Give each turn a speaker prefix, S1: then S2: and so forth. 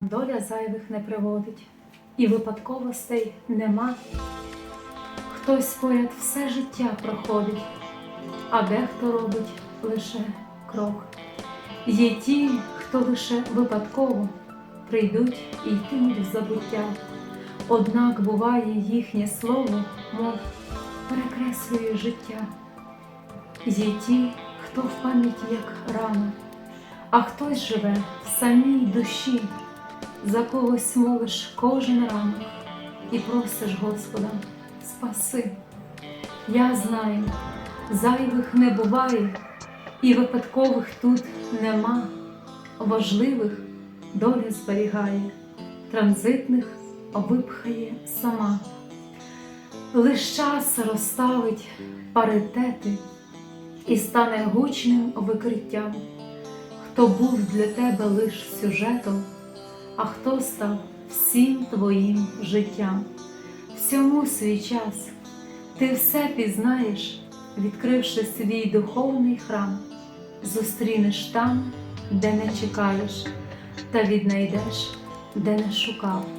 S1: Доля зайвих не приводить, і випадковостей нема. Хтось поряд все життя проходить, а дехто робить лише крок. Є ті, хто лише випадково прийдуть і йтимуть в забуття. Однак буває їхнє слово, мов перекреслює життя. Є ті, хто в пам'яті як рана, а хтось живе в самій душі, за когось молиш кожен ранок і просиш Господа, спаси. Я знаю, зайвих не буває, і випадкових тут нема, важливих доля зберігає, транзитних випхає сама. Лиш час розставить паритети і стане гучним викриттям, хто був для тебе лиш сюжетом, а хто став всім твоїм життям. Всьому свій час ти все пізнаєш, відкривши свій духовний храм, зустрінеш там, де не чекаєш, та віднайдеш, де не шукав.